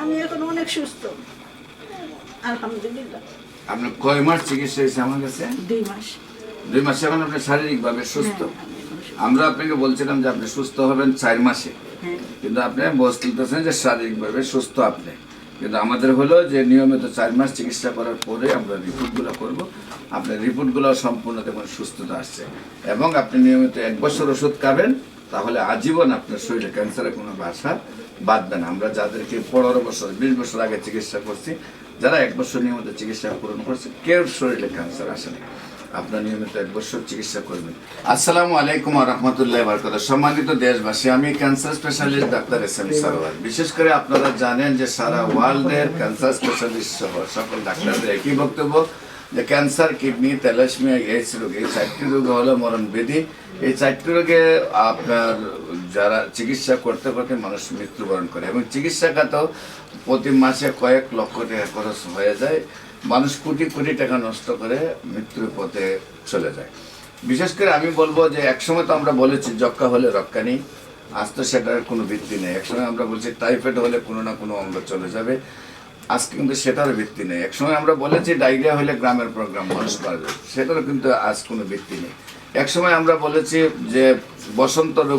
আমি এখন অনেক সুস্থ। আলহামদুলিল্লাহ। আপনার কয় মাস চিকিৎসা হয়েছে আমার কাছে? দুই মাস। দুই মাসে এখন আপনি শারীরিকভাবে সুস্থ? হ্যাঁ, সুস্থ। আমরা আপনাকে বলছিলাম যে আপনি সুস্থ হবেন চার মাসে। হ্যাঁ। কিন্তু আপনি বলতেছেন যে শারীরিকভাবে সুস্থ আপনি। কিন্তু আমাদের হলো যে নিয়মিত চার মাস চিকিৎসা করার পরে আমরা রিপোর্টগুলো করব। আপনার রিপোর্টগুলো সম্পূর্ণ দেখুন সুস্থতা আসছে। এবং আপনি নিয়মিত এক বছর ওষুধ খাবেন তাহলে আজীবন আপনার শরীরে ক্যান্সারের কোনো বাসা বাঁধবে না। আমরা যাদেরকে পনেরো বছর, বিশ বছর আগে চিকিৎসা করছি, যারা এক বছর নিয়মিত চিকিৎসা পূরণ করছে, কেউ শরীরে ক্যান্সার আসে না। আপনার নিয়মিত এক বছর চিকিৎসা করবেন। আসসালামু আলাইকুম রহমতুল্লাহ বরকত সম্মানিত দেশবাসী, আমি cancer specialist doctor S M Sarwar. বিশেষ করে আপনারা জানেন যে সারা ওয়ার্ল্ডের ক্যান্সার স্পেশালিস্ট সহ সকল ডাক্তারদের একই বক্তব্য। যে ক্যান্সার কিডনি তেলাসমিয়া এইডস রোগ, এই চারটি রোগ হলো মরণ এই চারটি রোগে আপনার যারা চিকিৎসা করতে করতে মানুষ মৃত্যুবরণ করে। এবং চিকিৎসা খাতেও প্রতি মাসে কয়েক লক্ষ টাকা খরচ হয়ে যায়। মানুষ কোটি কোটি টাকা নষ্ট করে মৃত্যুর পথে চলে যায়। বিশেষ করে আমি বলব যে একসময় তো আমরা বলেছি যক্কা হলে রক্ষা নেই আজ তো সেটার কোনো ভিত্তি নেই। একসময় আমরা বলছি, টাইফয়েড হলে কোনো না কোনো অঙ্গ চলে যাবে। আজকে কিন্তু সেটার ভিত্তি নেই। একসময় আমরা বলেছি, ডায়রিয়া হলে গ্রামের প্রোগ্রাম মানুষ পারবে সেটারও কিন্তু আজ কোনো ভিত্তি নেই। একসময় আমরা বলেছি যে বসন্ত রোগ